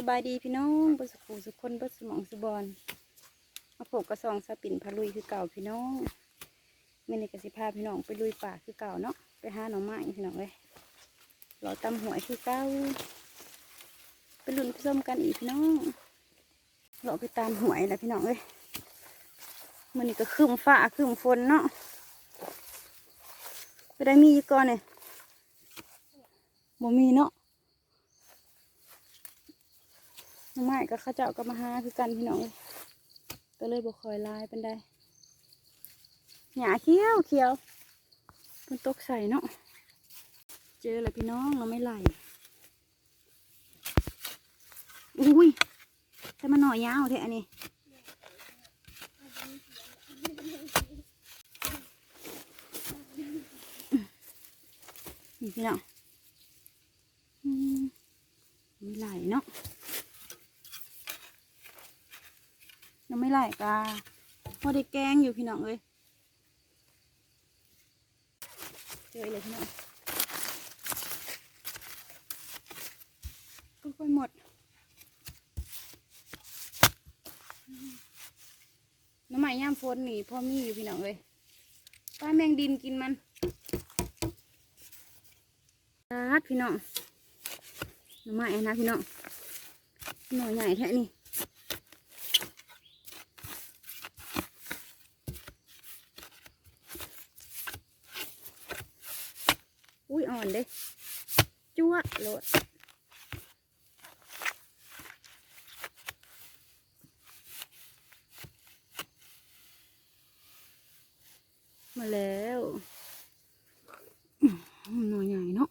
สบายดีพี่น้องบสุขูสุคนบสมองสุบอนมาพบกระซองสปินพาลุยคือเก่าพี่น้องเมื่อในกสิพาพี่น้องไปลุยป่าคือเก่าเนาะไปหาหน่อไม้พี่น้องเลยเราตำหวยคือเก่าไปลุ้นไปส้มกันอีกพี่น้องเราไปตามหวยแหละพี่น้องเลยมื่อนี้ก็ครึ้มฟ้าครึ้มฝนเนาะไปได้มีอีกก่อนเนี่ยบ่มีเนาะ หน้ำ ไม้ก็ข้าเจ้าก็มาหาคือกันพี่น้องเอ้ยก็เลยบกคอยลายเป็นได้หยาเขียวเขียวมันตกใส่เนาะเจอแล้วพี่น้องเราไม่ไหลอุ้ยแต่มันหน่อยยาวแท้อันนี้นี่พี่น้องไม่ไหลเนาะ ยัง ไม่ไหลกาพอได้แกงอยู่พี่น้องเอ้ยเจอเลยพี่น้องค่อยหมด น้ำใหม่ย่ามฝนนี่พ่อมีอยู่พี่น้องเอ้ยป้าแมงดินกินมันตัดพี่น้องน้ำใหม่นะพี่น้องหน่อยใหญ่แท้นี่ อุ้ยอ่อนเด้จั่วโหลดมาแล้วหน่อยใหญ่เนาะ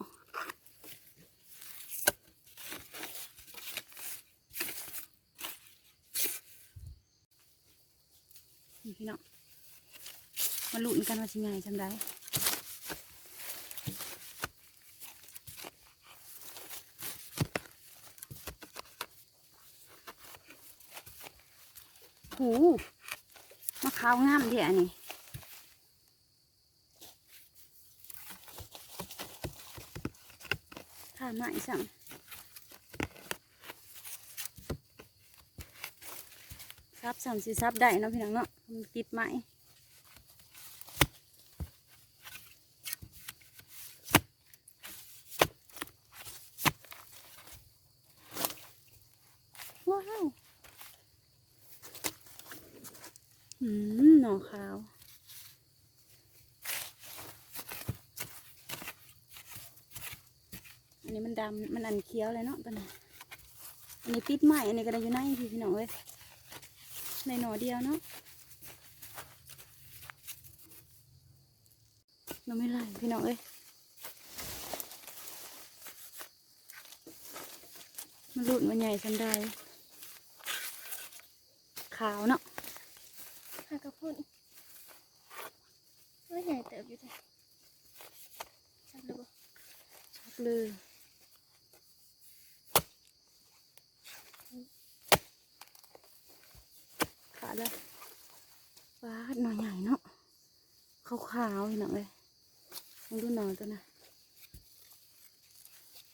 นี่พี่น้องมาลุ้นกันว่าสิใหญ่จำได้ หู มะพร้าวงามเดียนี่ถ้าไม่สั่งซับสั่งสิซับได้เนาะพี่น้องเนาะมันติดไหมว้าว อืมหน่อขาว อันนี้มันดำมันอันเคี้ยวเลยเนาะตอนนี้อันนี้ติดไหม่อันนี้ก็ได้อยู่ในพี่พี่น้องเอ้ยในหน่อเดียวเนาะเราไม่ไล่พี่น้องเอ้ยมันหลุดมันใหญ่สันได้ขาวเนาะากระพุ่นว่าใหญ่เติบอยู่แท้ชักเลยบ่ชักเลยขาดแล้วว้าหน่อยใหญ่เนาะขาวขาวๆพี่น้องเลยลองดูหน่อยตัวนะ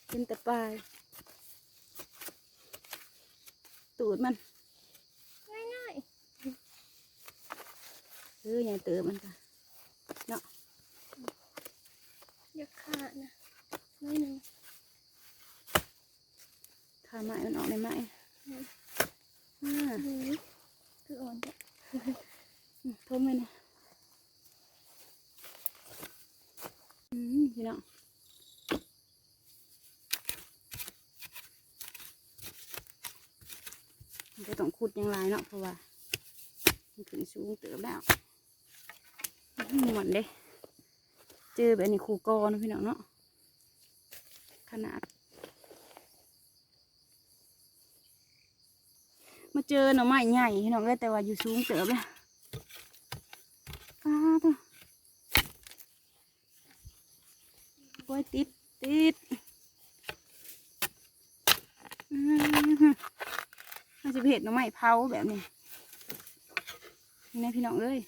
กินแต่ปลายตูดมัน ง่าย เออใหญ่เติบมันค่ะเนาะๆอย่าขาดนะน้อยหนึ่งขาไม้มันออกในไม้อ่าหือคืออ่อนจ้ะอืมทุ่มเลยนะอืมพี่น้องมันก็ต้องขุดอยังไรเนาะเพราะว่ามันขึ้นสูงเติบแล้ว หมวนเด้ เจอแบบนี้คูกอนะพี่น้องเนาะ ขนาด มาเจอหน่อไม้ใหญ่พี่น้องเลยแต่ว่าอยู่สูงเติบเลยป้าตัวโอ้ยติดติดอืมมันจะเผ็ดหน่อไม้เผาแบบนี้นี่นะพี่น้องเอ้ย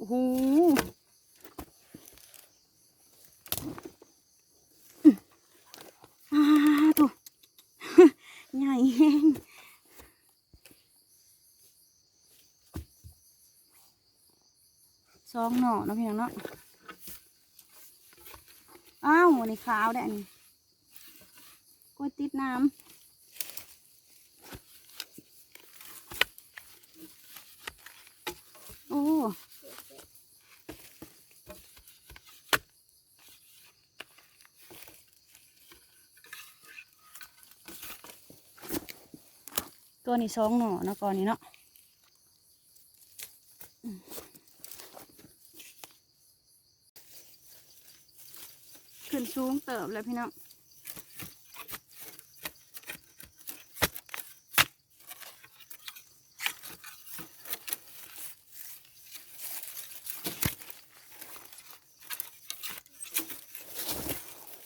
โอ้โหอาตัวใหญ่แห้งซองหน่อนะพี่น้องเนาะ อ้าวนี่ขาวได้อันนี้กล้วยติดน้ำ ตัวนี้สองหน่อนะก่อนนี้เนาะขึ้นสูงเติบแล้วพี่น้อง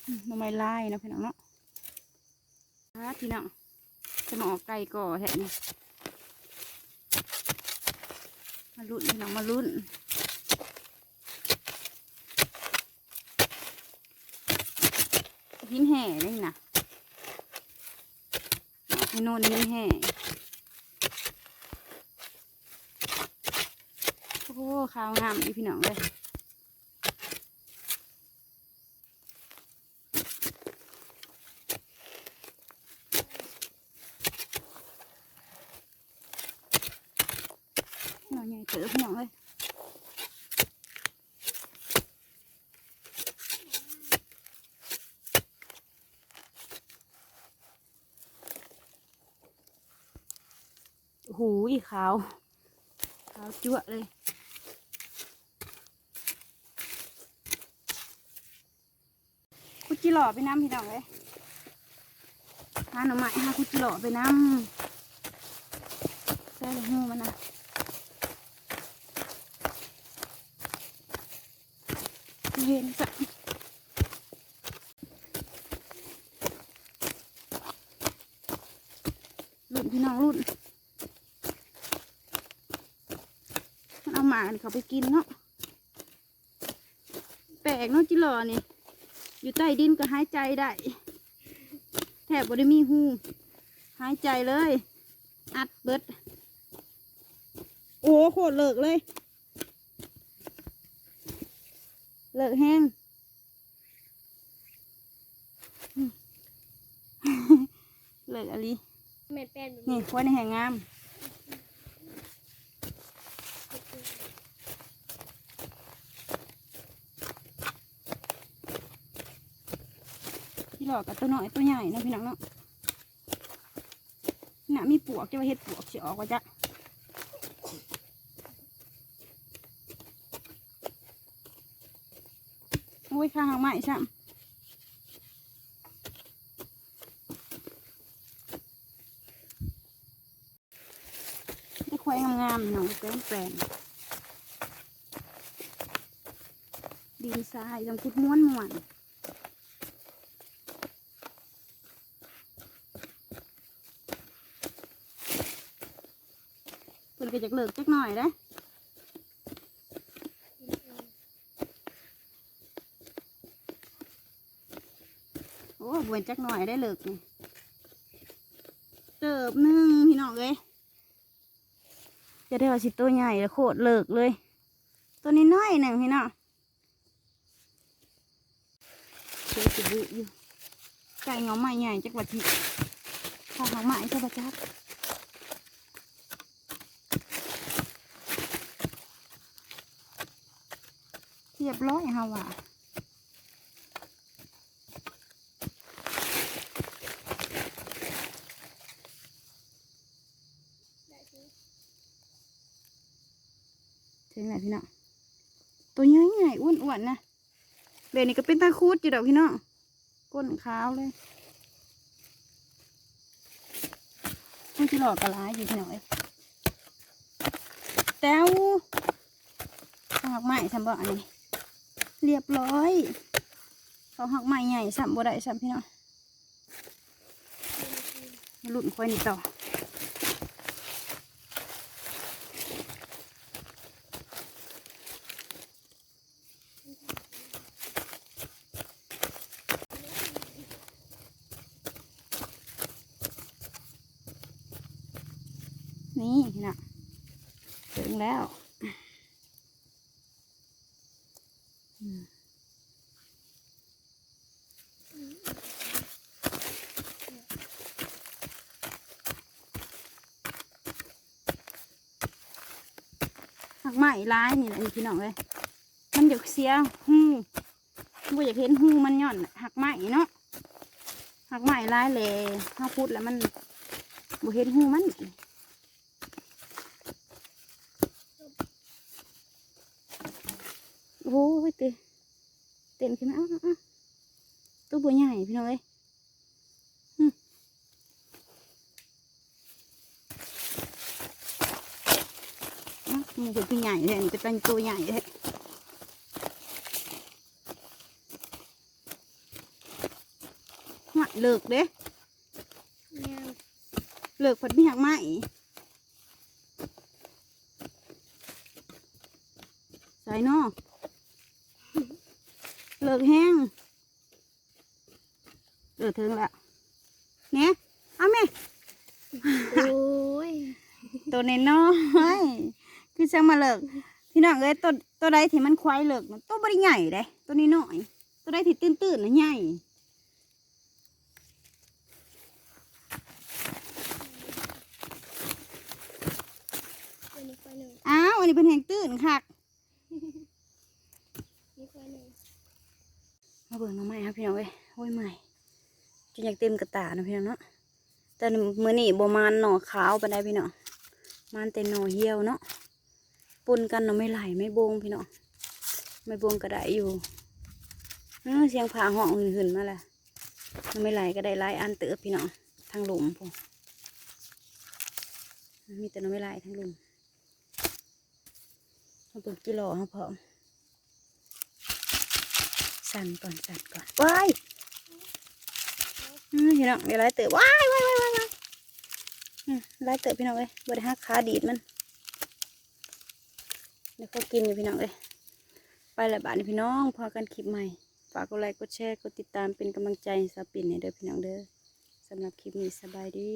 มหน้ำไม้ลายเนะพี่น้องเนาะพี่น้อง จะมออไก่ก่อแท้นี่มาลุ้นพี่น้องมาลุ้นหินแห่เลยนะพี่โน่นหินแห่โอ้โหขาวงามอีพี่น้องเลยหน่อยใหญ่เต๋อพี่น้องเลย หูยขาว ขาวจั่วเลย คุจิหล่อไปน้ำพี่น้องเลยหาหน่อไม้หาคุจิหล่อไปน้ำใส่หูมันนะเห็นสักรุ่นพี่น้องรุ่น มันเอา หมานี่เขาไปกินเนาะแปลกเนาะจิหลอนี่ อยู่ใต้ดินก็หายใจได้ แทบบ่ได้มีหูหายใจเลย อัดเบิด โอ้โคตรเลิกเลย เลิกแห้งเลิกอะไรแม่แป้นแบบนี่นี้ไว้ในแห่งงาม ที่หลอกกับตัวน้อยตัวใหญ่นะพี่น้องเนาะน่ะมีปวกจะว่าเห็ดปวกสิออกว่าจ้ะโอ้ยข้างหางใหม่ใช่ได้ควายงามๆหน่อยเต็มแปลงดินทรายต้องคุดม้วนม้วนๆ เพิ่น ก็จะเลิกจักหน่อยนะโอ้บวนจักหน่อยได้เลิกนี่เติบหนึ่งพี่น้องเลยจะได้ว่าสิตัวใหญ่แล้วโคตรเลิกเลย ตัวนี้น้อยหนึ่งพี่น้องเชื่อสิบุอยู่ไก่เงาใหม่ใหญ่จักว่าที่ข้าวเงาใหม่ใช่ปะจ๊ะ รียบร้อยฮะว่ะถึงไหนพี่น้องตัวใหญ่ใหญ่อ้วนอ้วนๆนะเบนี่ก็เป็นตาคูดอยู่ดอกพี่น้องก้นขาวเลยมันจะหลอกกระลาอยู่พี่อยแต้วหักไม้สำบ่อันนี้ เรียบร้อยเขาหักไม้ใหญ่สัมบ่ได้สัมพี่น้องลุ่นควายนี่ต่อนี่นะถึงแล้ว หักไม้ร้ายนี่แหละนี่พี่น้องเลยมันอยากเสียหูบ่อยากเห็นหูมันย่อนหักไม้เนาะหักไม้ร้ายเลยถ้าพูดแล้วมันบ่เห็นหูมันโอ้ยเตะเต้นขึ้นมาเอ้าเอ้าเอ้าตัวบัวใหญ่พี่น้องเลย มันเป็นตัวใหญ่เลยหัวเลิกเด้แมวเลิกผัดมีหัก ไม้ใส่เนอเลิกแห้งเลิกถึงแล้วเนี่าไหมาเลิกพี่น้องเอ้ยตัวตัวใดที่มันควายเลิกมันตัวบริใหญ่เลยตัวนี้หน้อย ตัวใดที่ตื้นๆนะใหญ่ตัวนี้ควายหนึ่งอ้าวอันนี้เป็นแหงตื้นคักมาเบิ่งน้องไม้ครับพี่น้องเอ้ยโอ้ยใหม่จนอยากเต็มกระตานะพี่น้องเนาะแต่มือนี้บ่มานหน่อขาวปานใดพี่น้องมานแต่หน่อเหี่ยวเนาะ ปนกันเนาะไม่ไหลไม่บงพี่เน้องไม่บงก็ได้อยู่เสียงผาห้องหืนๆมาและไม่ไหลก็ได้ลายอันเติบพี่เน้องทางหลุมพวกมีแต่นาะไม่ไหลทางหลุมเอาเปิดกิโลเขาพอมสั่นก่อนสั่นก่อนว้ายอืมพี่น้องเดี๋ยวไล่เติบว้ายว้ายว้ายว้ายว้ายอืมไล่เติบพี่น้องเลยบริหักขาดีดมัน เดี๋ยวเขากินอยู่พี่น้องเลยไปละบาทนี่พี่น้องพอกันคลิปใหม่ ฝากกดไลค์กดแชร์กดติดตามเป็นกำลังใจสาวปิ่นในเด้อพี่น้องเด้อสำหรับคลิปนี้สบายดี